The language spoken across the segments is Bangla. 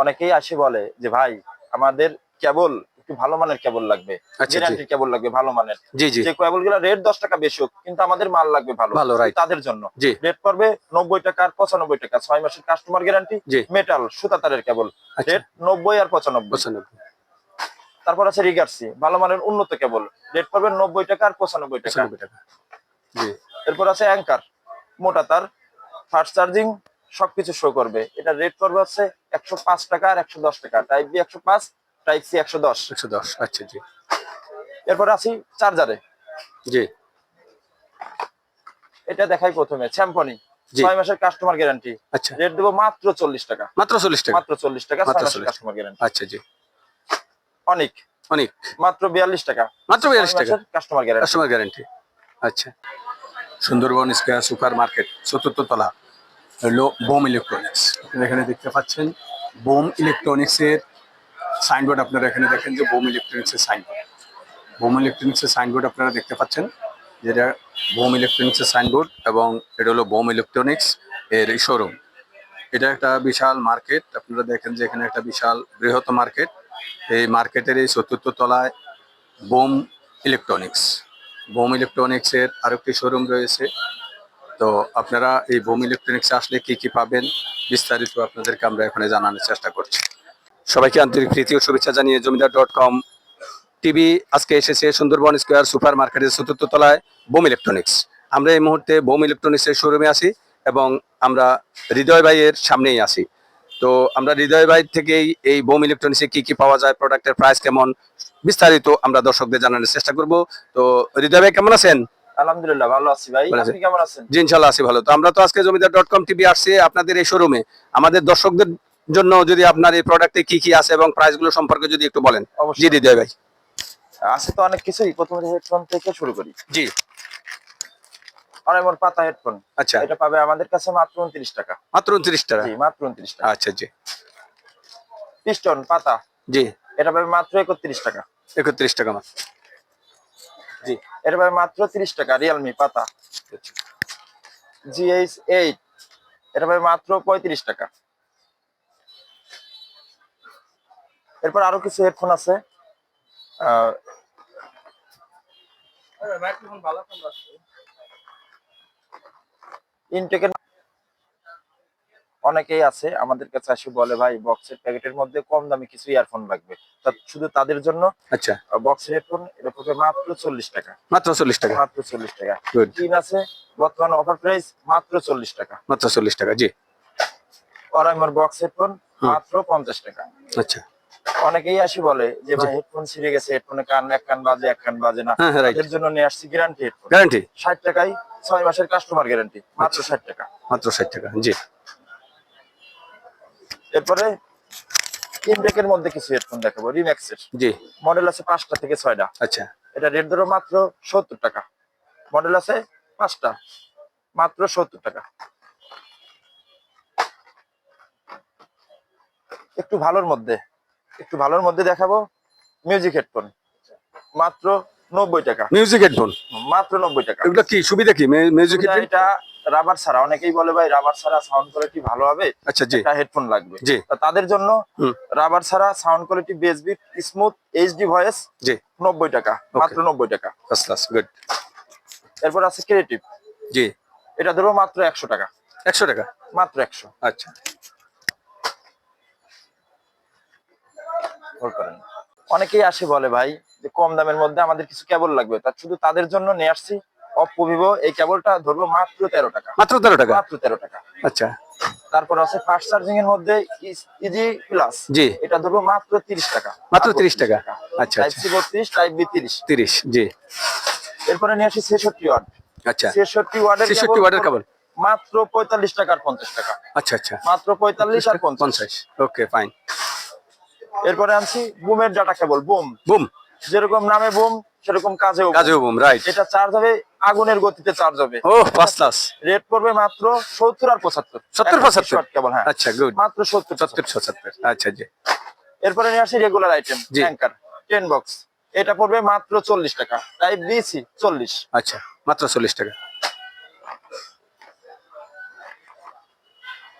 অনেকেই আসে বলে যে ভাই আমাদের কেবল একটু ভালো মানের কেবল লাগবে। আচ্ছা, গ্যারান্টির কেবল লাগবে ভালো মানের। যে কেবলগুলো রেট দশ টাকা বেশি হোক কিন্তু আমাদের মাল লাগবে ভালো। ভালো, তাদের জন্য। রেট পড়বে নব্বই টাকা আর পঁচানব্বই টাকা। ছয় মাসের কাস্টমার গ্যারান্টি মেটাল সুতা তারের কেবল। আচ্ছা। রেট নব্বই আর পঁচানব্বই। তারপর আছে রিগার্সি ভালো মানের উন্নত কেবল। রেট পড়বে নব্বই টাকা আর পঁচানব্বই টাকা। এরপর আছে অ্যাঙ্কার মোটা তার ফাস্ট চার্জিং সবকিছু শো করবে। এটা রেট করবে হচ্ছে একশো পাঁচ টাকা আর একশো দশ টাকা। টাইপ বি একশো পাঁচ টাইপ সি একশো দশ। একশো দশ আচ্ছা জি। এরপর আছি চার্জারে জি। এটা দেখাই প্রথমে স্যাম্পনি ছয় মাসের কাস্টমার গ্যারান্টি আচ্ছা। রেট দেবো মাত্র চল্লিশ টাকা। মাত্র চল্লিশ টাকা? মাত্র চল্লিশ টাকা মাত্র ছয় মাসের 40 কাস্টমার গ্যারান্টি আচ্ছা জি। অনেক। অনেক। মাত্র বিয়াল্লিশ টাকা। মাত্র বিয়াল্লিশ টাকা? কাস্টমার গ্যারান্টি কাস্টমার গ্যারান্টি আচ্ছা। সুন্দরবন স্কোয়ার সুপার মার্কেট চতুর্থ তলা। হলো বোম ইলেকট্রনিক্স। আপনারা এখানে দেখতে পাচ্ছেন বোম ইলেকট্রনিক্সের সাইনবোর্ড। আপনারা এখানে দেখেন যে বোম ইলেকট্রনিক্সের সাইনবোর্ড। বোম ইলেকট্রনিক্সের সাইনবোর্ড আপনারা দেখতে পাচ্ছেন, যেটা বোম ইলেকট্রনিক্সের সাইনবোর্ড এবং এটা হলো বোম ইলেকট্রনিক্স এর শোরুম এটা একটা বিশাল মার্কেট। আপনারা দেখেন যে এখানে একটা বিশাল বৃহৎ মার্কেট। এই মার্কেটের এই চতুর্থ তলায় বোম ইলেকট্রনিক্স। বোম ইলেকট্রনিক্সের আরেকটি শোরুম রয়েছে। তো আপনারা এই বোম ইলেকট্রনিক্সে আসলে কি কি পাবেন বিস্তারিত আপনাদেরকে আমরা এখানে জানানোর চেষ্টা করছি। সবাইকে আন্তরিক প্রীতি ও শুভেচ্ছা জানিয়ে জমিদার ডট কম টিভি আজকে এসেছে সুন্দরবন স্কোয়ার সুপার মার্কেটের চতুর্থ তলায় বোম ইলেকট্রনিক্স আমরা এই মুহূর্তে বোম ইলেকট্রনিক্সের শোরুমে আছি এবং আমরা হৃদয় ভাইয়ের সামনেই আছি। তো আমরা হৃদয় ভাই থেকেই এই বোম ইলেকট্রনিক্সে কি কি পাওয়া যায় প্রোডাক্টের প্রাইস কেমন, বিস্তারিত আমরা দর্শকদের জানানোর চেষ্টা করব। তো হৃদয় ভাই, কেমন আছেন? আলহামদুলিল্লাহ ভালো আছি ভাই। আপনি কেমন আছেন? জি ইনশাল্লাহ আছি ভালো। তো আমরা তো আজকে জমিদার ডট কম টিভি আসছি আপনাদের এই শোরুমে আমাদের দর্শকদের জন্য যদি আপনার এই প্রোডাক্টে কি কি আছে এবং প্রাইস সম্পর্কে যদি একটু বলেন। জি অবশ্যই ভাই। আছে তো অনেক কিছুই। প্রথমে হেডফোন থেকে শুরু করি। জি। অনেক পাতা হেডফোন আচ্ছা। এটা পাবে আমাদের কাছে মাত্র টাকা। মাত্র টাকা? জি মাত্র উনত্রিশ টাকা। আচ্ছা জি। পিস্টন পাতা। জি। এটা পাবে মাত্র একত্রিশ টাকা। একত্রিশ টাকা মাত্র। জি এটা মাত্র তিরিশ টাকা রিয়েলমি পাতা। জিএইচ এইট এটা পাবে মাত্র পঁয়ত্রিশ টাকা। এরপর আরও কিছু হেডফোন আছে। ইনটেকের অনেকেই আছে আমাদের কাছে আসে বলে ভাই বক্সের প্যাকেটের মধ্যে কম দামি কিছু ইয়ারফোন লাগবে। শুধু তাদের জন্য? আচ্ছা। বক্সের হেডফোন এটা পড়বে মাত্র চল্লিশ টাকা। মাত্র চল্লিশ টাকা। মাত্র চল্লিশ টাকা। তিন আছে বর্তমানে অফার প্রাইস মাত্র চল্লিশ টাকা। মাত্র চল্লিশ টাকা জি। অরাইমর বক্স হেডফোন মাত্র পঞ্চাশ টাকা। আচ্ছা। অনেকেই আসি বলে যে ভাই হেডফোন ছিঁড়ে গেছে হেডফোনে কান এক কান বাজে এক কান বাজে না। হ্যাঁ হ্যাঁ এর জন্য নিয়ে আসছি গ্যারান্টি হেডফোন গ্যারান্টি ষাট টাকায় ছয় মাসের কাস্টমার গ্যারান্টি মাত্র ষাট টাকা। মাত্র ষাট টাকা জি। এরপরে ইনটেকের মধ্যে কিছু হেডফোন দেখাবো রিম্যাক্সের জি। মডেল আছে পাঁচটা থেকে ছয়টা। আচ্ছা। এটা রেট ধরো মাত্র সত্তর টাকা। মডেল আছে পাঁচটা মাত্র সত্তর টাকা। একটু ভালোর মধ্যে একটু ভালোর মধ্যে দেখাবো মিউজিক হেডফোন মাত্র নব্বই টাকা। মিউজিক হেডফোন মাত্র নব্বই টাকা। এগুলো কি সুবিধা কি? মিউজিক এটা- এটা রাবার ছাড়া অনেকেই বলে ভাই রাবার ছাড়া সাউন্ড কোয়ালিটি ভালো হবে আচ্ছা জি। একটা হেডফোন লাগবে। জি। তাদের জন্য রাবার ছাড়া sound quality bass beat smooth HD voice জি। নব্বই টাকা মাত্র নব্বই টাকা। ফার্স্ট ক্লাস গুড এরপর আছে ক্রিয়েটিভ জি। এটা ধরো মাত্র একশো টাকা। একশো টাকা? মাত্র একশো। আচ্ছা। হোল্ড করেন। অনেকেই আসে বলে ভাই যে কম দামের মধ্যে আমাদের কিছু কেবল লাগবে। তার শুধু তাদের জন্য নিয়ে আসছি অপো ভিভো এই কেবলটা ধরবো মাত্র তেরো টাকা। মাত্র তেরো টাকা? মাত্র তেরো টাকা। আচ্ছা। তারপর আছে ফাস্ট চার্জিং এর মধ্যে ইজি প্লাস জি। এটা ধরবো মাত্র তিরিশ টাকা। মাত্র 30 টাকা। আচ্ছা, টাইপ আচ্ছা। সি বত্রিশ টাইপ বি তিরিশ। তিরিশ জি। এরপরে নিয়ে আসি ছেষট্টি ওয়াট আচ্ছা। ছেষট্টি ওয়াটের 63 ওয়াটের কেবল। মাত্র পঁয়তাল্লিশ টাকা আর পঞ্চাশ টাকা। আচ্ছা আচ্ছা। মাত্র পঁয়তাল্লিশ আর পঞ্চাশ। Okay fine. এরপরে আনছি বুমের ডাটা কেবল বুম। বুম। যেরকম নামে বুম সেরকম কাজেও boom। কাজেও বুম রাইট এটা চার্জ হবে আগুনের গতিতে চার্জ হবে। ও ফার্স্ট ক্লাস রেট পড়বে মাত্র সত্তর আর পঁচাত্তর। 70 75 শর্ট কেবল হ্যাঁ। আচ্ছা গুড মাত্র সত্তর সত্তর ছত্তর আচ্ছা জি। এরপরে নিয়ে আসি regular item. Tanker ten box এটা পড়বে মাত্র চল্লিশ টাকা। টাইপ বিসি চল্লিশ। আচ্ছা মাত্র চল্লিশ টাকা।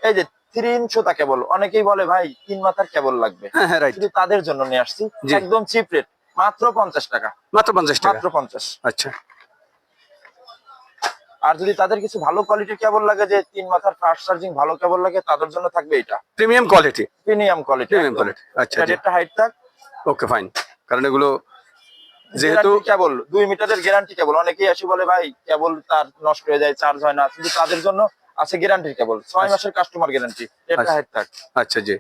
এই যে সুতা কেবল অনেকেই বলে ভাই তিন মাথার কেবল লাগবে। হ্যাঁ হ্যাঁ তাদের জন্য নিয়ে আসছি। একদম চিপ রেট মাত্র পঞ্চাশ টাকা। মাত্র পঞ্চাশ টাকা? মাত্র পঞ্চাশ। আচ্ছা। আর যদি তাদের কিছু ভালো কোয়ালিটির কেবল লাগে যে তিন মাথার ফাস্ট চার্জিং ভালো কেবল লাগে তাদের জন্য থাকবে এটা। Premium quality premium quality premium quality আচ্ছা রেটটা হাইট থাক। ওকে ফাইন কারণ এগুলো যেহেতু কেবল দুই মিটারের গ্যারান্টি কেবল অনেকেই আসি বলে ভাই কেবল তার নষ্ট হয়ে যায় চার্জ হয় না। কিন্তু তাদের জন্য আছে গ্যারান্টি কেবল ছয় আচ্ছা। মাসের কাস্টমার গ্যারান্টি আচ্ছা। হাইট থাক। আচ্ছা জি।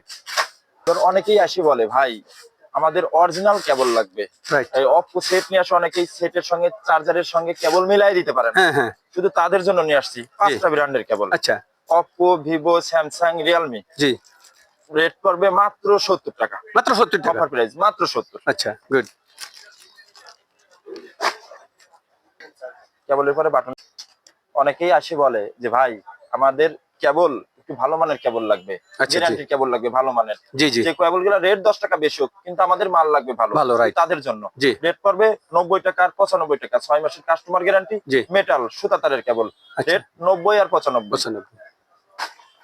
তোর অনেকেই আসি বলে ভাই আমাদের অরিজিনাল কেবল লাগবে। এই অপো সেট নিয়ে আসে অনেকেই সেটের সঙ্গে চার্জারের সঙ্গে কেবল মিলাই দিতে পারেন। হ্যাঁ হ্যাঁ। শুধু তাদের জন্য নিয়ে আসছি পাঁচটা ব্র্যান্ডের কেবল আচ্ছা। অপো ভিভো স্যামসাং রিয়েলমি জি। রেট করবে মাত্র সত্তর টাকা। মাত্র সত্তর টাকা। অফার প্রাইস মাত্র সত্তর। আচ্ছা গুড কেবলের পরে বাটন অনেকেই আসে বলে যে ভাই আমাদের কেবল একটু ভালো মানের কেবল লাগবে। আচ্ছা, গ্যারান্টির কেবল লাগবে ভালো মানের। জি জি। যে কেবলগুলো রেট দশ টাকা বেশি হোক কিন্তু আমাদের মাল লাগবে ভালো। ভালো, তাদের জন্য। রেট পড়বে নব্বই টাকা আর পঁচানব্বই টাকা ছয় মাসের কাস্টমার গ্যারান্টি মেটাল সুতা তারের কেবল। আচ্ছা। রেট নব্বই আর পঁচানব্বই।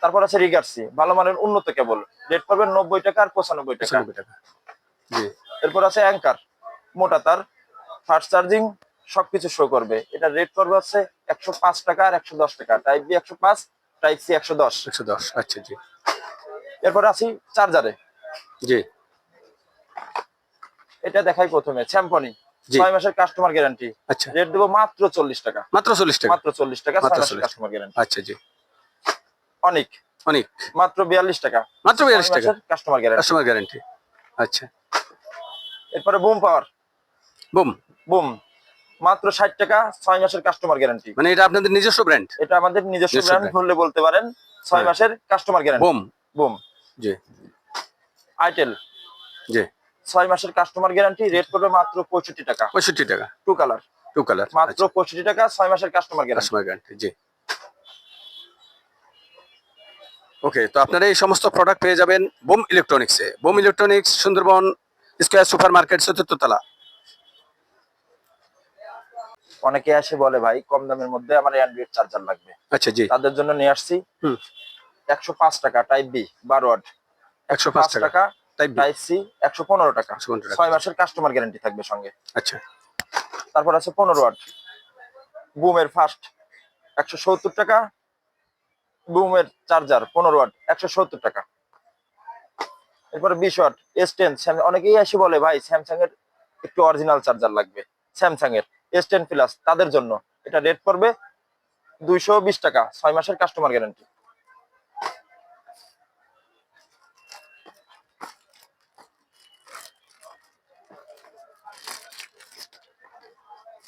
তারপর আছে রিগার্সি ভালো মানের উন্নত কেবল। রেট পড়বে নব্বই টাকা আর পঁচানব্বই টাকা। এরপর আছে অ্যাঙ্কার মোটা তার ফাস্ট চার্জিং সবকিছু শো করবে। এটা রেট করবে হচ্ছে একশো পাঁচ টাকা আর একশো দশ টাকা। টাইপ বি একশো পাঁচ টাইপ সি একশো দশ। একশো দশ আচ্ছা জি। এরপর আছি চার্জারে। জি। এটা দেখাই প্রথমে স্যাম্পনি। ছয় মাসের কাস্টমার গ্যারান্টি আচ্ছা। রেট দেবো মাত্র চল্লিশ টাকা। মাত্র চল্লিশ টাকা? মাত্র চল্লিশ টাকা মাত্র ছয় মাসের 40 কাস্টমার গ্যারান্টি আচ্ছা জি। অনেক। অনেক। মাত্র বিয়াল্লিশ টাকা। মাত্র বিয়াল্লিশ টাকা? কাস্টমার গ্যারান্টি কাস্টমার গ্যারান্টি আচ্ছা। এরপরে বুম পাওয়ার বুম বুম মাত্র ষাট টাকা ছয় মাসের কাস্টমার গ্যারান্টি মানে এটা আপনাদের নিজস্ব ব্র্যান্ড এটা আমাদের নিজস্ব ব্র্যান্ড। বললে বলতে পারেন ছয় হ্যাঁ। মাসের কাস্টমার গ্যারান্টি বুম। বুম। জি। আইটেল জি। ছয় মাসের কাস্টমার গ্যারান্টি রেট করবে মাত্র পঁয়ষট্টি টাকা। পঁয়ষট্টি টাকা। টু কালার টু কালার মাত্র পঁয়ষট্টি টাকা ছয় মাসের কাস্টমার গ্যারান্টি কাস্টমার গ্যারান্টি জি। ওকে তো আপনারা এই সমস্ত প্রোডাক্ট পেয়ে যাবেন bomb ইলেকট্রনিক্সে Boom electronics Sundarban square super market চতুর্থ তলা। অনেকে আসে বলে ভাই কম দামের মধ্যে আমার অ্যান্ড্রয়েড চার্জার লাগবে। আচ্ছা জি। তাদের জন্য নিয়ে আসছি। হুম। একশো পাঁচ টাকা টাইপ বি বারো ওয়াট একশো পাঁচ টাকা টাইপ বি টাইপ সি একশো পনেরো টাকা। 115 টাকা। ছয় মাসের কাস্টমার গ্যারান্টি থাকবে সঙ্গে। আচ্ছা। তারপর আছে পনেরো ওয়াট বুমের ফাস্ট একশো সত্তর টাকা। বুমের চার্জার পনেরো ওয়াট একশো সত্তর টাকা। এরপরে বিশ ওয়াট এস টেন অনেকেই এসে বলে ভাই স্যামসাং এর একটু অরিজিনাল চার্জার লাগবে। স্যামসাং এর এস টেন প্লাস তাদের জন্য। এটা রেট পড়বে দুইশো বিশ টাকা, ছয় মাসের কাস্টমার গ্যারান্টি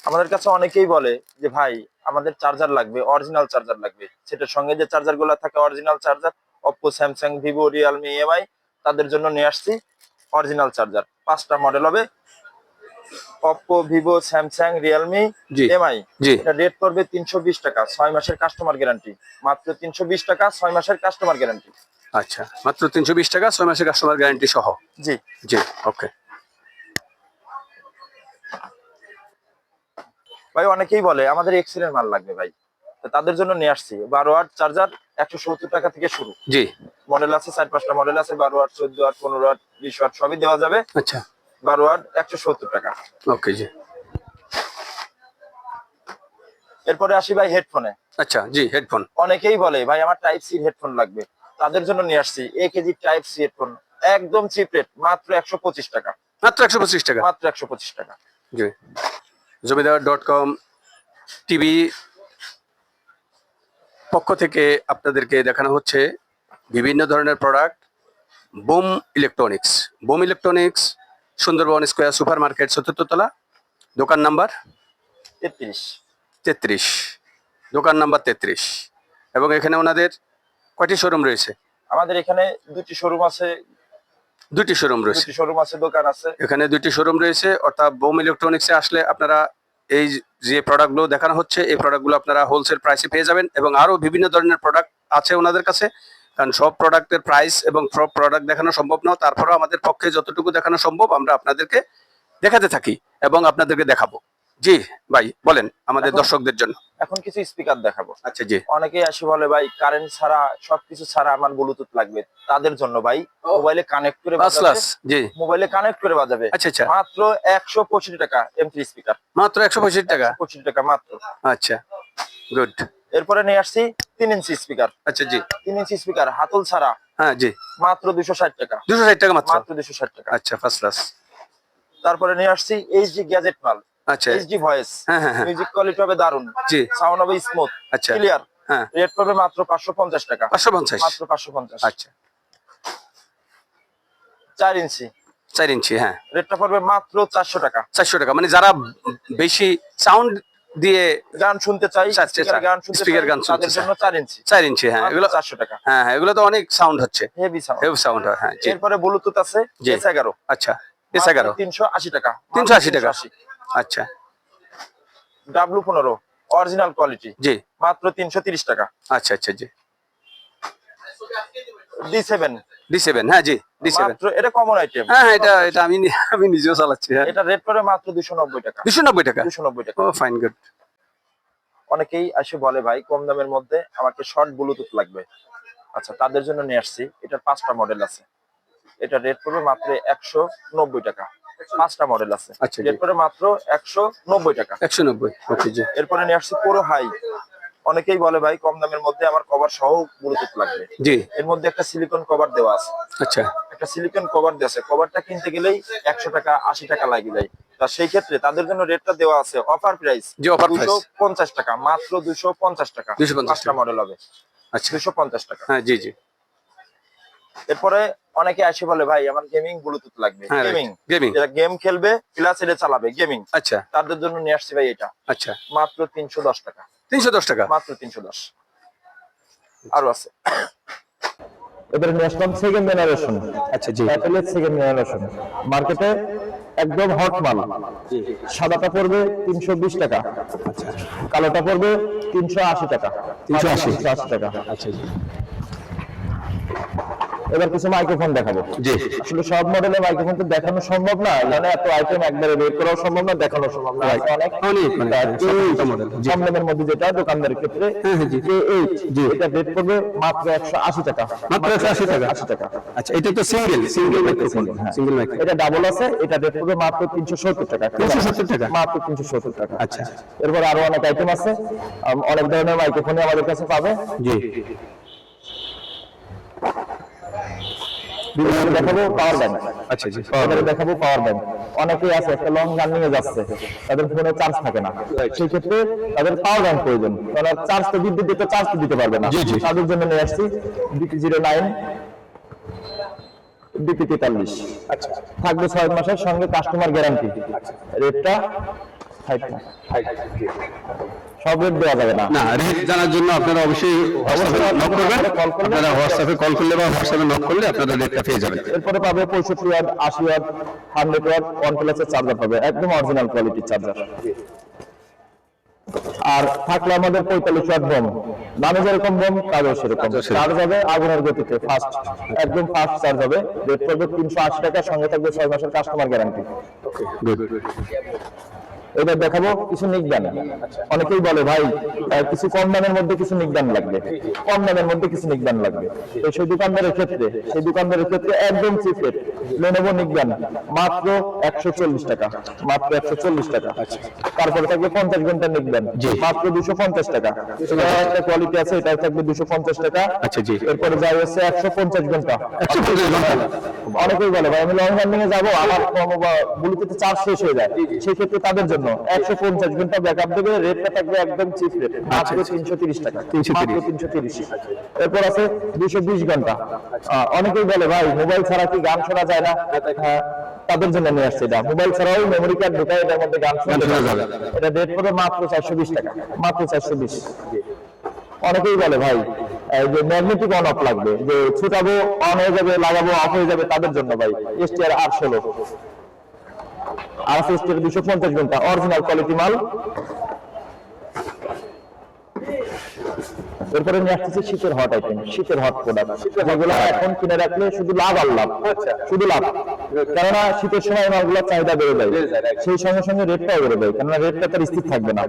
আমাদের কাছে অনেকেই বলে যে, ভাই, আমাদের চার্জার লাগবে অরিজিনাল চার্জার লাগবে। সেটার সঙ্গে যে চার্জারগুলো থাকে original charger Oppo Samsung Vivo Realme MI তাদের জন্য নিয়ে আসছি অরিজিনাল চার্জার পাঁচটা মডেল হবে Oppo Vivo Samsung Realme MI এটা রেট করবে তিনশো বিশ টাকা ছয় মাসের কাস্টমার গ্যারান্টি মাত্র তিনশো বিশ টাকা ছয় মাসের কাস্টমার গ্যারান্টি আচ্ছা মাত্র তিনশো বিশ টাকা ছয় মাসের কাস্টমার গ্যারান্টি সহ? জি। জি ওকে। ভাই অনেকেই বলে আমাদের এক্সেলের মাল লাগবে ভাই। তাদের জন্য নিয়ে আসছি। বারো ওয়াট চার্জার একশো সত্তর টাকা থেকে শুরু। জি। মডেল আছে চার পাঁচটা মডেল আছে বারো ওয়াট চোদ্দ ওয়াট পনেরো আট বিশ ওয়াট সবই দেওয়া যাবে। আচ্ছা। বারো ওয়াট একশো সত্তর টাকা। ওকে জি। এরপরে আসি ভাই হেডফোনে আচ্ছা জি হেডফোন অনেকেই বলে ভাই আমার টাইপ সি হেডফোন লাগবে। তাদের জন্য নিয়ে আসছি A KG type C headphone একদম চিপ রেট মাত্র একশো পঁচিশ টাকা। মাত্র একশো পঁচিশ টাকা? মাত্র একশো পঁচিশ টাকা। জি। জমিদার ডট কম টিভি পক্ষ থেকে আপনাদেরকে দেখানো হচ্ছে বিভিন্ন ধরনের product Boom electronics Boom electronics Sundarban square super market চতুর্থ তলা দোকান নাম্বার তেত্রিশ। তেত্রিশ দোকান নাম্বার তেত্রিশ। এবং এখানে ওনাদের কয়টি শোরুম রয়েছে? আমাদের এখানে দুটি শোরুম আছে দুটি শোরুম রয়েছে। দুটি শোরুম আছে দোকান আছে। এখানে দুটি শোরুম রয়েছে অর্থাৎ বোম ইলেকট্রনিক্সে আসলে আপনারা এই যে প্রোডাক্টগুলো দেখানো হচ্ছে এই প্রোডাক্টগুলো আপনারা হোলসেল প্রাইসে পেয়ে যাবেন এবং আরও বিভিন্ন ধরনের প্রোডাক্ট আছে ওনাদের কাছে। কারণ সব প্রোডাক্টের প্রাইস এবং সব প্রোডাক্ট দেখানো সম্ভব নয়। তারপরেও আমাদের পক্ষে যতটুকু দেখানো সম্ভব আমরা আপনাদেরকে দেখাতে থাকি এবং আপনাদেরকে দেখাবো। জি ভাই বলেন আমাদের দর্শকদের জন্য। এখন কিছু স্পিকার দেখাবো। আচ্ছা জি। অনেকেই আসে বলে ভাই কারেন্ট ছাড়া সবকিছু ছাড়া আমার ব্লুটুথ লাগবে। তাদের জন্য ভাই মোবাইলে কানেক্ট করে বাজাবে। জি। মোবাইলে কানেক্ট করে বাজাবে। আচ্ছা আচ্ছা। মাত্র একশো পঁচিশ টাকা এম স্পিকার মাত্র একশো পঁয়ষট্টি টাকা? পঁচিশ টাকা মাত্র। আচ্ছা গুড এরপরে নিয়ে আসছি তিন ইঞ্চি স্পিকার আচ্ছা জি। তিন ইঞ্চি স্পিকার হাতল ছাড়া হ্যাঁ জি। মাত্র দুশো ষাট টাকা। দুশো ষাট টাকা মাত্র? মাত্র দুশো ষাট টাকা। আচ্ছা ফার্স্ট ক্লাস তারপরে নিয়ে আসছি এইচডি গ্যাজেট মাল। আচ্ছা। এইচডি ভয়েস মিউজিক কোয়ালিটি হবে দারুণ জি। সাউন্ড হবে স্মুথ আচ্ছা। ক্লিয়ার হ্যাঁ। রেট পাবে মাত্র পাঁচশো পঞ্চাশ টাকা। পাঁচশো পঞ্চাশ। মাত্র পাঁচশো পঞ্চাশ। আচ্ছা। চার ইঞ্চি। চার ইঞ্চি হ্যাঁ। রেটটা পড়বে মাত্র চারশো টাকা। চারশো টাকা। মানে যারা বেশি সাউন্ড দিয়ে গান শুনতে চাই গান শুনতে চাই, গান তাদের জন্য ইঞ্চি। হ্যাঁ এগুলো চারশো টাকা। হ্যাঁ হ্যাঁ এগুলো তো অনেক সাউন্ড হচ্ছে। হেভি সাউন্ড হেভ সাউন্ড হয় এরপরে ব্লুটুথ আছে জি। এস এগারো। আচ্ছা এস এগারো। তিনশো আশি টাকা 380 টাকা। আচ্ছা। ডাব্লু পনেরো অরিজিনাল কোয়ালিটি জি। মাত্র তিনশো তিরিশ টাকা। আচ্ছা আচ্ছা জি। ডি সেভেন ডি সেভেন হ্যাঁ জি ডি সেভেন এটা কমন আইটেম হ্যাঁ হ্যাঁ, এটা এটা আমি আমি নিজেও চালাচ্ছি হ্যাঁ। এটা রেট পড়ে মাত্র দুশো নব্বই টাকা। দুশো নব্বই টাকা? দুশো নব্বই টাকা। ও ফাইন গুড অনেকেই এসে বলে ভাই কম দামের মধ্যে আমাকে শর্ট ব্লুটুথ লাগবে। আচ্ছা তাদের জন্য নিয়ে আসছি। এটার পাঁচটা মডেল আছে। এটা রেট পড়বে মাত্র একশো নব্বই টাকা। পাঁচটা মডেল আছে। আচ্ছা। রেট পড়বে মাত্র একশো নব্বই টাকা। একশো নব্বই এরপরে নিয়ে আসছি পুরো হাই অনেকেই বলে ভাই কম দামের মধ্যে আমার কভার সহ ব্লুটুথ লাগবে। জি। এর মধ্যে একটা সিলিকন কভার দেওয়া আছে। আচ্ছা। একটা সিলিকন কভার দেওয়া আছে। কভারটা কিনতে গেলেই একশো টাকা আশি টাকা লাগে যায় তা সেই ক্ষেত্রে তাদের জন্য রেটটা দেওয়া আছে অফার প্রাইস। দুশো পঞ্চাশ টাকা মাত্র দুশো পঞ্চাশ টাকা। 250 পাঁচটা টাকা। মডেল হবে। আচ্ছা। দুশো পঞ্চাশ টাকা। হ্যাঁ জি জি। এরপরে অনেকে আসে বলে ভাই আমার গেমিং ব্লুটুথ লাগবে। গেমিং গেমিং যারা গেম খেলবে প্লাস এটা চালাবে গেমিং আচ্ছা। তাদের জন্য নিয়ে আসছি ভাই এটা। আচ্ছা। মাত্র তিনশো দশ টাকা। তিনশো দশ টাকা। মাত্র তিনশো দশ। আরও আছে। এবারে নিয়ে সেকেন্ড জেনারেশন আচ্ছা জি। অ্যাপেলের সেকেন্ড জেনারেশন মার্কেটে একদম হট মাল। সাদাটা পড়বে তিনশো বিশ টাকা। কালোটা পড়বে তিনশো আশি টাকা। 380 তিনশো আশি টাকা। আচ্ছা জি। এবার কিছু মাইক্রোফোন দেখাবো। জি। আসলে সব মডেলের মাইক্রোফোন তো দেখানো সম্ভব না এখানে এত আইটেম একবারে বের করাও সম্ভব না দেখানো সম্ভব না। অনেক অনেক, দামের মধ্যে যেটা দোকানদারের ক্ষেত্রে জি। এটা রেট পড়বে মাত্র একশো আশি টাকা। মাত্র 180 টাকা? আশি টাকা। আচ্ছা এটা তো single single microphone single microphone এটা ডাবল আছে এটা রেট পড়বে মাত্র তিনশো সত্তর টাকা। 370 টাকা? মাত্র তিনশো সত্তর টাকা। আচ্ছা। এরপর আরও অনেক আইটেম আছে অনেক ধরনের মাইক্রোফোনই আমাদের কাছে পাবে। জি। বিভিন্ন দেখাবো পাওয়ার ব্যাংক আচ্ছা জি এবারে দেখাবো পাওয়ার ব্যাংক অনেকেই আছে একটা লং গান নিয়ে যাচ্ছে তাদের ফোনে চার্জ থাকে না। সেই ক্ষেত্রে তাদের পাওয়ার ব্যাংক প্রয়োজন। তারা চার্জ তো বিদ্যুৎ দিতে চার্জ তো দিতে পারবে না। তাদের জন্য নিয়ে আসছি বিপি জিরো নাইন বিপি তেতাল্লিশ। আচ্ছা। থাকবে ছয় মাসের সঙ্গে কাস্টমার গ্যারান্টি রেটটা সব রেট দেওয়া যাবে না। না রেট জানার জন্য আপনারা অবশ্যই হোয়াটসঅ্যাপে নক করবেন। আপনারা হোয়াটসঅ্যাপে কল করলে বা হোয়াটসঅ্যাপে নক করলে আপনারা রেটটা পেয়ে যাবেন। এরপরে পাবে পঁয়ষট্টি ওয়াট আশি ওয়াট হান্ড্রেড ওয়াট ওয়ান প্লাসের চার্জার পাবে। একদম অরিজিনাল কোয়ালিটির চার্জার আর থাকলে আমাদের পঁয়তাল্লিশ ওয়াট বোম দামে যেরকম বোম কাজও সেরকম। চার্জ হবে আগুনের গতিতে ফাস্ট একদম ফাস্ট চার্জ হবে। রেট করবে তিনশো আশি টাকা সঙ্গে থাকবে ছয় মাসের কাস্টমার গ্যারান্টি এবার দেখাবো কিছু নিকদান। অনেকেই বলে ভাই কিছু কম দামের মধ্যে কিছু নিকদান লাগবে। কম দামের মধ্যে কিছু নিকদান লাগবে। তো সেই দোকানদারের ক্ষেত্রে সেই দোকানদারের ক্ষেত্রে একদম চিপ রেট লেনোভো নিকদান মাত্র একশো চল্লিশ টাকা মাত্র একশো চল্লিশ টাকা। তারপরে থাকবে পঞ্চাশ ঘণ্টা নিকদান মাত্র দুশো পঞ্চাশ টাকা। একটা কোয়ালিটি আছে এটা থাকবে দুশো পঞ্চাশ টাকা। আচ্ছা, জি। এরপরে যাই হচ্ছে একশো পঞ্চাশ ঘণ্টা। একশো পঞ্চাশ ঘণ্টা। অনেকেই বলে ভাই আমি লং রানিং এ যাব আমার ব্লুটুথে চার্জ শেষ হয়ে যায়। সেক্ষেত্রে তাদের জন্য একশো পঞ্চাশ ঘণ্টা ব্যাকআপ দেবে রেটটা থাকবে একদম চিপ রেট মাত্র তিনশো তিরিশ টাকা। 330 তিনশো তিরিশ। এরপর আছে দুশো বিশ ঘণ্টা। অনেকেই বলে ভাই মোবাইল ছাড়া কি গান শোনা যায় না? হ্যাঁ, তাদের জন্য নিয়ে আসছে এটা। মোবাইল ছাড়াও মেমোরি কার্ড ঢোকায় এটার মধ্যে গান শোনা যাবে। এটা রেট পড়বে মাত্র চারশো বিশ টাকা। মাত্র চারশো বিশ। অনেকেই বলে ভাই যে ম্যাগনেটিক অন অফ লাগবে যে ছুটাবো অন হয়ে যাবে লাগাবো অফ হয়ে যাবে তাদের জন্য ভাই এসটিআর আর ষোলো। আর থেকে দুশো পঞ্চাশ ঘণ্টা অরিজিনাল কোয়ালিটি মাল। এরপরে নিয়ে আসতেছি শীতের হট আইটেম শীতের হট প্রোডাক্ট যেগুলো এখন কিনে রাখলে শুধু লাভ আর লাভ শুধু লাভ। কেননা শীতের সময় মালগুলোর চাহিদা বেড়ে যায়। সেই সঙ্গে সঙ্গে রেটটাও বেড়ে যায় কেননা রেটটা তার স্থির থাকবে না।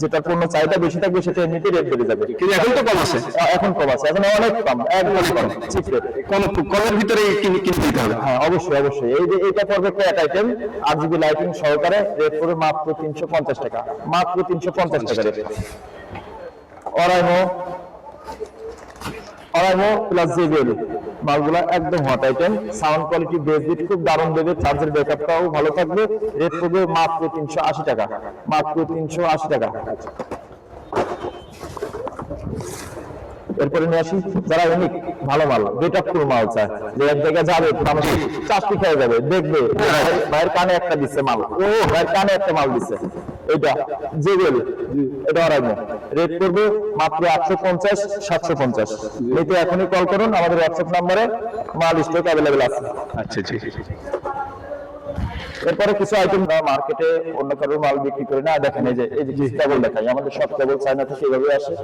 যেটা পণ্য চাহিদা বেশি থাকবে সেটা এমনিতে রেট বেড়ে যাবে। কিন্তু এখন তো কম আছে। এখন কম আছে এখন অনেক কম একদম কম। চিপ রেট কম কমের ভিতরে কিনে কিনতে হবে। হ্যাঁ অবশ্যই অবশ্যই। এই যে এটা পড়বে cat item R GB lighting সহকারে রেট পড়বে মাত্র তিনশো পঞ্চাশ টাকা মাত্র তিনশো পঞ্চাশ টাকা রেট অরাইমো অরাইমো প্লাস মালগুলা একদম হট আইটেম সাউন্ড কোয়ালিটি খুব দারুণ দেবে চার্জের ব্যাকআপটাও ভালো থাকবে রেট পড়বে মাত্র তিনশো আশি টাকা, মাত্র তিনশো আশি টাকা। এরপরে নিয়ে আসি, যারা ইউনিক ভালো মাল বেটা ফুল মাল চায়, যে এক জায়গায় যাবে মানুষ চাষটি খেয়ে যাবে, দেখবে ভাই- ভাইয়ের কানে একটা দিচ্ছে মাল ও ভাইয়ের কানে একটা মাল দিচ্ছে। এটা জেবেল এটা অরাইমো রেট করবে মাত্র আটশো পঞ্চাশ সাতশো পঞ্চাশ। নিতে এখনই কল করুন আমাদের হোয়াটসঅ্যাপ নাম্বারে মাল স্টক অ্যাভেলেবেল আছে। আচ্ছা জি। এরপরে কিছু আইটেম মার্কেটে অন্য কারোর মাল বিক্রি করে না। দেখেন এই যে এই যে কেবল দেখাই। আমাদের সব কেবল চায়না থেকে এভাবে আসে।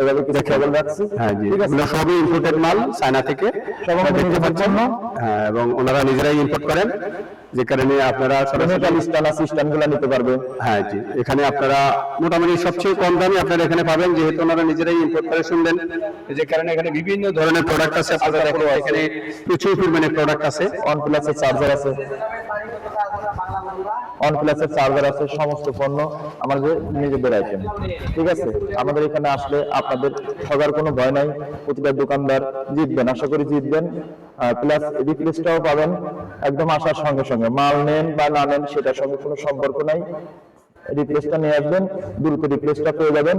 এভাবে কিছু কেবল রাখছি। হ্যাঁ জি। এগুলো সবই ইম্পোর্টেড মাল চায়না থেকে। সব জন্য। হ্যাঁ এবং ওনারা নিজেরাই ইম্পোর্ট করেন। যে কারণে আপনারা নিতে পারবে। হ্যাঁ জি। এখানে আপনারা মোটামুটি সবচেয়ে কম দামে আপনারা এখানে পাবেন যেহেতু ওনারা নিজেরাই ইম্পোর্ট করে শুনলেন। যে কারণে এখানে বিভিন্ন ধরনের প্রোডাক্ট আছে আপনারা এখানে প্রচুর পরিমাণে প্রোডাক্ট আছে। ওয়ান প্লাসের চার্জার আছে। অন প্লাসের চার্জার আছে, সমস্ত পণ্য আমাদের ঠিক আছে? আমাদের এখানে আসলে আপনাদের ঠগার কোনো ভয় নাই। প্রতিটা দোকানদার জিতবেন, আশা করি জিতবেন। প্লাস রিপ্লেসটাও পাবেন। একদম আসার সঙ্গে সঙ্গে। মাল নেন বা না নেন, সেটার সঙ্গে কোনো সম্পর্ক নাই। রিপ্লেসটা নিয়ে আসবেন দ্রুত রিপ্লেসটা পেয়ে যাবেন।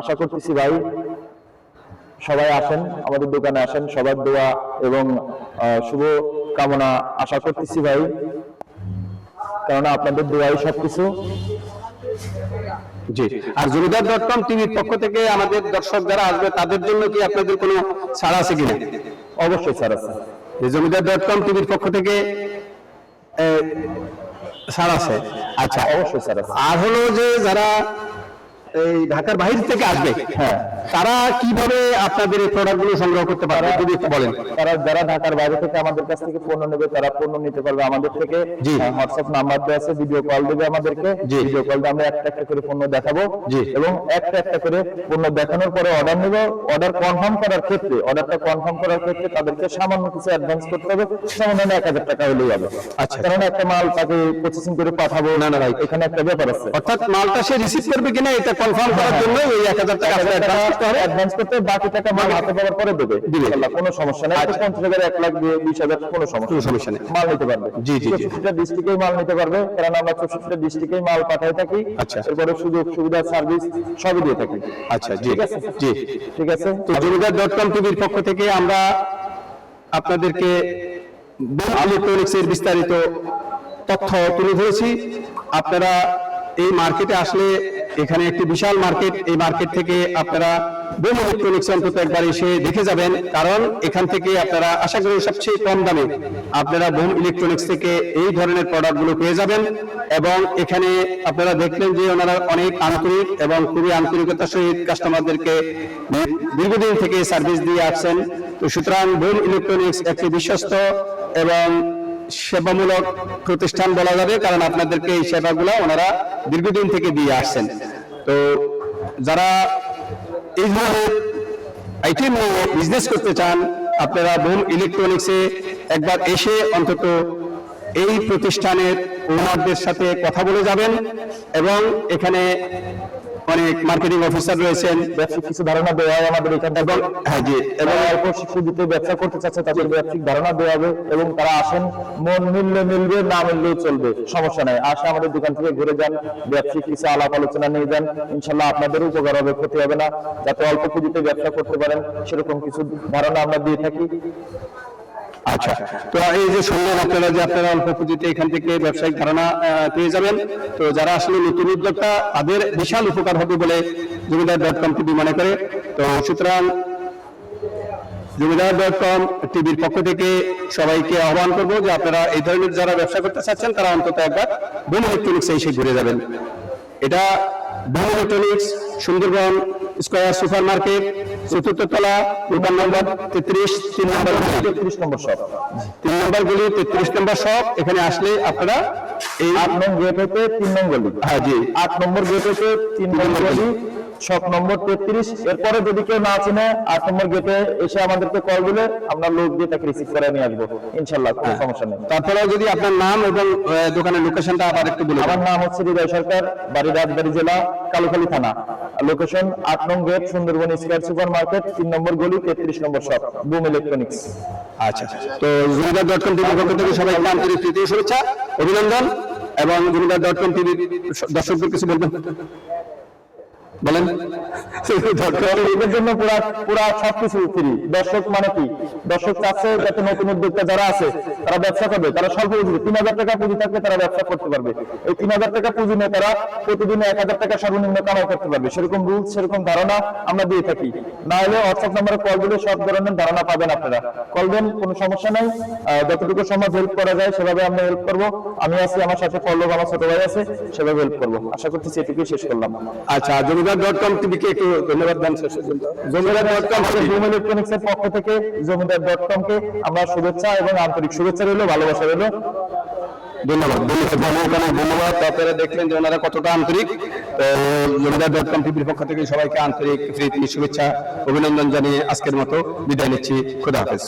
আশা করতেছি ভাই, সবাই আসেন, আমাদের দোকানে আসেন। সবার দোয়া এবং শুভ কামনা আশা করতেছি ভাই। কেননা আপনাদের দোয়াই সবকিছু। জি। আর জমিদার ডট কম টিভির পক্ষ থেকে আমাদের দর্শক যারা আসবে, তাদের জন্য কি আপনাদের কোনো ছাড় আছে কিনা? অবশ্যই স্যার আছে। জমিদার ডট কম টিভির পক্ষ থেকে ছাড় আছে। আচ্ছা অবশ্যই স্যার আছে। আর হলো যে যারা এই ঢাকার বাইরে থেকে আসবে। হ্যাঁ। তারা কীভাবে আপনাদের এই প্রোডাক্ট সংগ্রহ করতে পারবে যদি একটু বলেন। তারা যারা ঢাকার বাইরে থেকে আমাদের কাছ থেকে পণ্য নেবে তারা পণ্য নিতে পারবে আমাদের থেকে। জি। হোয়াটসঅ্যাপ নাম্বার দেওয়া আছে ভিডিও কল দেবে আমাদেরকে। ভিডিও কল দিয়ে আমরা একটা একটা করে পণ্য দেখাবো। জি। এবং একটা একটা করে পণ্য দেখানোর পরে অর্ডার নেব। অর্ডার কনফার্ম করার ক্ষেত্রে অর্ডারটা কনফার্ম করার ক্ষেত্রে তাদেরকে সামান্য কিছু অ্যাডভান্স করতে হবে। সামান্য এক হাজার টাকা হলেই হবে। আচ্ছা। কারণ একটা মাল তাকে প্রসেসিং করে পাঠাবো। না না ভাই। এখানে একটা ব্যাপার আছে। অর্থাৎ মালটা সে রিসিভ করবে কিনা এটা কনফার্ম করার। জন্য টাকা advance করতে হবে অ্যাডভান্স করতে বাকি টাকা মাল হাতে পাওয়ার পরে দেবে। ইনশাআল্লাহ, কোনো সমস্যা নেই। আচ্ছা। হাজার লাখ কোনো সমস্যা কোনো সমস্যা নেই। মাল নিতে পারবে। জি, জি, মাল নিতে পারবে। কারণ আমরা মাল পাঠাই থাকি। আচ্ছা। এরপরে সুযোগ সুবিধা সার্ভিস সবই দিয়ে থাকি। আচ্ছা জি। জি। ঠিক আছে? তো টিভির পক্ষ থেকে আমরা আপনাদেরকে ইলেকট্রনিক্স এর বিস্তারিত তথ্য তুলে ধরেছি। আপনারা এই মার্কেটে আসলে এখানে একটি বিশাল মার্কেট এই মার্কেট থেকে আপনারা বোম ইলেকট্রনিক্স অন্তত একবার এসে দেখে যাবেন। কারণ এখান থেকে আপনারা আশা করি সবচেয়ে কম দামে আপনারা বোম ইলেকট্রনিক্স থেকে এই ধরনের প্রোডাক্টগুলো পেয়ে যাবেন এবং এখানে আপনারা দেখলেন যে ওনারা অনেক আন্তরিক এবং খুবই আন্তরিকতার সহিত কাস্টমারদেরকে দীর্ঘদিন থেকে সার্ভিস দিয়ে আসছেন। তো সুতরাং বোম ইলেকট্রনিক্স একটি বিশ্বস্ত এবং সেবামূলক প্রতিষ্ঠান বলা যাবে, কারণ আপনাদেরকে এই সেবাগুলো ওনারা দীর্ঘদিন থেকে দিয়ে আসছেন। তো যারা এই ধরনের নিয়ে বিজনেস করতে চান, আপনারা বোম ইলেকট্রনিক্সে একবার এসে অন্তত এই প্রতিষ্ঠানের ওনারদের সাথে কথা বলে যাবেন এবং এখানে অনেক মার্কেটিং অফিসার রয়েছেন। ব্যবসায়িক কিছু ধারণা দেওয়া হয় আমাদের এখান এবং হ্যাঁ জি। এবং এবং অল্প সুবিধে ব্যবসা করতে চাচ্ছে তাদের ব্যবসায়িক ধারণা দেওয়া হবে এবং তারা আসেন মন মিললে মিলবে না মিললেও চলবে সমস্যা নাই। আসে আমাদের দোকান থেকে ঘুরে যান ব্যবসায়িক কিছু আলাপ আলোচনা নিয়ে যান ইনশাল্লাহ আপনাদের উপকার হবে ক্ষতি হবে না। যাতে অল্প পুঁজিতে ব্যবসা করতে পারেন সেরকম কিছু ধারণা আমরা দিয়ে থাকি। আচ্ছা। তো এই যে শুনলেন আপনারা যে আপনারা অল্প পুঁজিতে এখান থেকে ব্যবসায়িক ধারণা পেয়ে যাবেন। তো যারা আসলে নতুন তাদের বিশাল উপকার হবে বলে জমিদার ডট কম টিভি মনে করে। তো সুতরাং জমিদার ডট কম টিভির পক্ষ থেকে সবাইকে আহ্বান করব যে আপনারা এই ধরনের যারা ব্যবসা করতে চাচ্ছেন, তারা অন্তত একবার বোম ইলেকট্রনিক্সে এসে ঘুরে যাবেন। এটা Boom electronics, Sundarban square super market চতুর্থ তলা দোকান নম্বর তেত্রিশ তিন নম্বর। তেত্রিশ নম্বর শপ। তিন নম্বর গলি তেত্রিশ নম্বর শপ। এখানে আসলে আপনারা এই আট নম্বর গেট হতে তিন নম্বর গলি। হ্যাঁ জি। আট নম্বর গেট হতে তিন নম্বর গলি। শপ নম্বর তেত্রিশ। এরপরে যদি কেউ না চিনে আট নম্বর গেটে এসে আমাদেরকে কল দিলে আমরা লোক দিয়ে তাকে রিসিভ করে নিয়ে আসব। ইনশাল্লাহ কোনো সমস্যা নেই। তারপরে যদি আপনার নাম এবং দোকানের লোকেশনটা আবার একটু বলে আমার নাম হচ্ছে হৃদয় সরকার বাড়ি রাজবাড়ি জেলা কালুখালী থানা। লোকেশন আট নং gate Sundarban square super market তিন নম্বর গলি তেত্রিশ নম্বর শপ বুম ইলেকট্রনিক্স আচ্ছা তো জমিদার ডট কম টিভির পক্ষ থেকে সবাইকে আন্তরিক প্রীতি শুভেচ্ছা অভিনন্দন এবং জমিদার ডট কম টিভির দর্শকদের কিছু বলবেন? বলেন। এদের জন্য পুরা পুরা সবকিছু ফ্রি দর্শক মানে কি? দর্শক চাচ্ছে যাতে নতুন উদ্যোক্তা যারা আছে, তারা ব্যবসা করবে। তারা স্বল্প পুঁজি তিন হাজার টাকা পুঁজি থাকলে তারা ব্যবসা করতে পারবে। এই তিন হাজার টাকা পুঁজি নিয়ে তারা প্রতিদিন এক হাজার টাকা সর্বনিম্ন কামাই করতে পারবে। সেরকম রুলস সেরকম ধারণা আমরা দিয়ে থাকি। না হলে হোয়াটসঅ্যাপ নাম্বারে কল দিলে সব ধরনের ধারণা পাবেন আপনারা। কল দেন, কোনো সমস্যা নাই। যতটুকু সম্ভব হেল্প করা যায়, সেভাবে আমরা হেল্প করব। আমি আছি আমার সাথে পল্লব আমার ছোট ভাই আছে সেভাবে হেল্প করব। আশা করতেছি এটুকুই শেষ করলাম। আচ্ছা জমিদার ডট কম টিভিকে একটু ধন্যবাদ দেন। Zamindar dot com Boom Electronics এর পক্ষ থেকে জমিদার ডট কম কে আমরা শুভেচ্ছা এবং আন্তরিক শুভেচ্ছা রইল ভালোবাসা রইল। ধন্যবাদ ধন্যবাদ ধন্যবাদ ধন্যবাদ। আপনারা দেখলেন যে ওনারা কতটা আন্তরিক। তো জমিদার ডট কম টিভির পক্ষ থেকে সবাইকে আন্তরিক প্রীতি শুভেচ্ছা অভিনন্দন জানিয়ে আজকের মতো বিদায় নিচ্ছি। খুদা হাফেজ।